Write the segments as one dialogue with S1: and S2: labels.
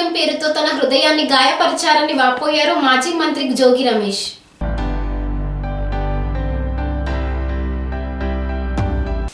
S1: పేరుతో తన హృదయాన్ని గాయపరిచారని వాపోయారు మాజీ మంత్రి జోగి రమేష్.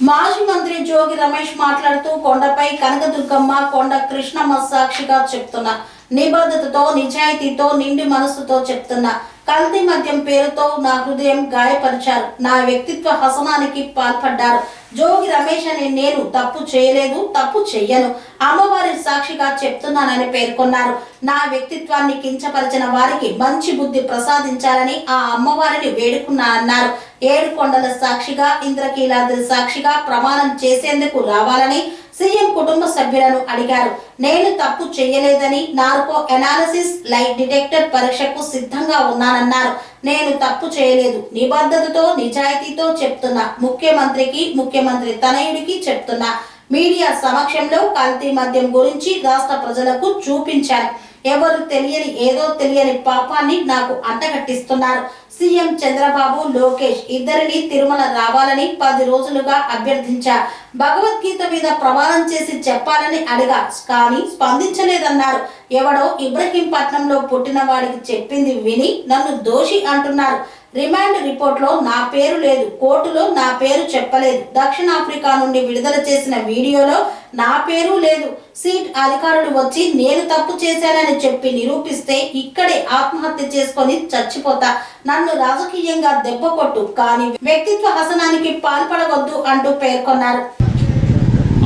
S2: మాజీ మంత్రి జోగి రమేష్ మాట్లాడుతూ కొండపై కనకదుర్గమ్మ కొండ కృష్ణమ్మ సాక్షిగా చెప్తున్నా నిబద్ధతతో నిజాయితీతో నిండి మనస్సుతో చెప్తున్నా. కల్తీ మద్యం పేరుతో నా హృదయం గాయపరిచారు. నా వ్యక్తిత్వ హసనానికి పాల్పడ్డారు. జోగి రమేష్ అనే నేను తప్పు చేయలేదు తప్పు చెయ్యను. అమ్మవారి సాక్షిగా చెప్తున్నానని పేర్కొన్నారు. నా వ్యక్తిత్వాన్ని కించపరిచిన వారికి మంచి బుద్ధి ప్రసాదించాలని ఆ అమ్మవారిని వేడుకున్నానన్నారు ఏడు కొండల సాక్షిగా ఇంద్రకీలాద్రి సాక్షిగా ప్రమాణం చేసేందుకు రావాలని సీఎం కుటుంబ సభ్యులను అడిగారు. నేను తప్పు చేయలేదని నార్కో ఎనాలిసిస్ లైట్ డిటెక్టర్ పరీక్షకు సిద్ధంగా ఉన్నానన్నారు. నేను తప్పు చేయలేదు. నిబద్ధతతో నిజాయితీతో చెప్తున్నా. ముఖ్యమంత్రికి ముఖ్యమంత్రి తనయుడికి చెప్తున్నా. మీడియా సమక్షంలో కల్తీ మద్యం గురించి రాష్ట్ర ప్రజలకు చూపించాను ఎవరు తెలియని ఏదో తెలియని పాపాన్ని నాకు అంటగట్టిస్తున్నారు. సీఎం చంద్రబాబు లోకేష్ ఇద్దరిని తిరుమల రావాలని పది రోజులుగా అభ్యర్థించా భగవద్గీత మీద ప్రమాణం చేసి చెప్పాలని అడిగా కానీ స్పందించలేదన్నారు. ఎవడో ఇబ్రహీంపట్నంలో పుట్టిన వాడికి చెప్పింది విని నన్ను దోషి అంటున్నారు. రిమాండ్ రిపోర్ట్లో నా పేరు లేదు కోర్టులో నా పేరు చెప్పలేదు. దక్షిణాఫ్రికా నుండి విడుదల చేసిన వీడియోలో నా పేరు లేదు. సీట్ అధికారులు వచ్చి నేను తప్పు చేశానని చెప్పి నిరూపిస్తే ఇక్కడే ఆత్మహత్య చేసుకొని చచ్చిపోతా. నన్ను రాజకీయంగా దెబ్బ కొట్టు కానీ వ్యక్తిత్వ హసనానికి పాల్పడవద్దు అంటూ పేర్కొన్నారు.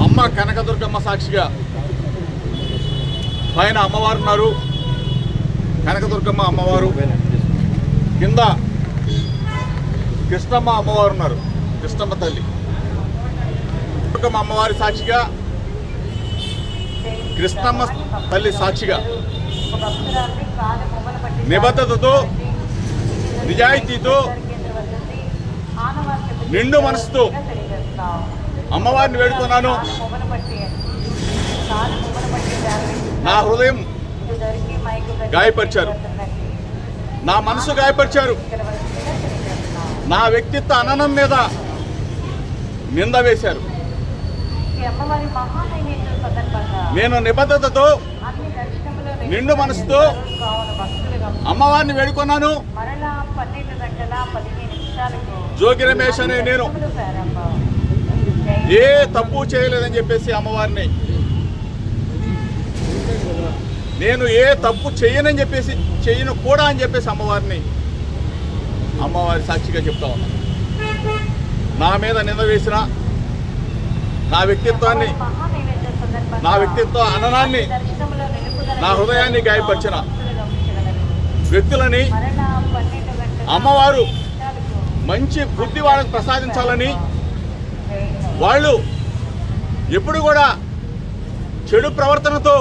S3: అమ్మ కనకదుర్గమ్మ సాక్షిగా పైన అమ్మవారు ఉన్నారు. కనకదుర్గమ్మ అమ్మవారు. కింద కృష్ణమ్మ అమ్మవారు ఉన్నారు. కృష్ణమ్మ తల్లి. దుర్గమ్మ అమ్మవారి సాక్షిగా కృష్ణమ్మ తల్లి సాక్షిగా నిబద్ధతతో నిజాయితీతో నిండు మనసుతో అమ్మవారిని వేడుకున్నాను. నా హృదయం గాయపరిచారు. నా మనసు గాయపరిచారు. నా వ్యక్తిత్వ అననం మీద నింద వేశారు. నేను నిబద్ధతతో నిండు మనసుతో అమ్మవారిని వేడుకున్నాను. జోగి రమేష్ అనే నేను. ఏ తప్పు చేయలేదని చెప్పేసి అమ్మవారిని. నేను ఏ తప్పు చేయనని చెప్పేసి చేయను కూడా అని చెప్పేసి అమ్మవారిని అమ్మవారి సాక్షిగా చెప్తా ఉన్నా. నా మీద నింద వేసిన నా వ్యక్తిత్వాన్ని నా వ్యక్తిత్వ అననాన్ని నా హృదయాన్ని గాయపరిచిన వ్యక్తులని అమ్మవారు మంచి బుద్ధి వాళ్ళకు ప్రసాదించాలని వాళ్ళు ఎప్పుడు కూడా చెడు ప్రవర్తనతో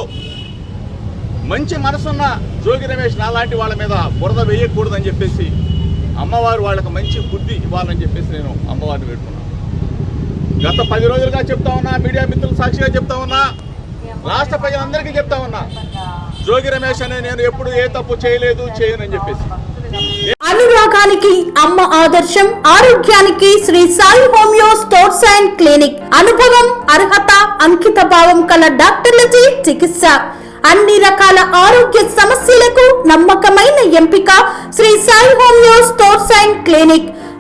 S3: మంచి మనసున్న జోగి రమేష్ నాలాంటి వాళ్ళ మీద బురద వేయకూడదని చెప్పేసి అమ్మవారు వాళ్ళకి మంచి బుద్ధి ఇవ్వాలని చెప్పేసి నేను అమ్మవారిని పెట్టుకున్నాను గత పది రోజులుగా చెప్తా ఉన్నా మీడియా మిత్రులు సాక్షిగా చెప్తా ఉన్నా రాష్ట్ర ప్రజలందరికీ చెప్తా ఉన్నా జోగి రమేష్ అనే నేను ఎప్పుడు ఏ తప్పు చేయలేదు చేయనని చెప్పేసి.
S4: అనురాగానికి అమ్మ ఆదర్శం ఆరోగ్యానికి Shri Sai homeo sports and clinic. అనుభవం అర్హత అంకిత భావం కల డాక్టర్లచే చికిత్స. అన్ని రకాల ఆరోగ్య సమస్యలకు నమ్మకమైన ఎంపిక Shri Sai homeo sports and clinic.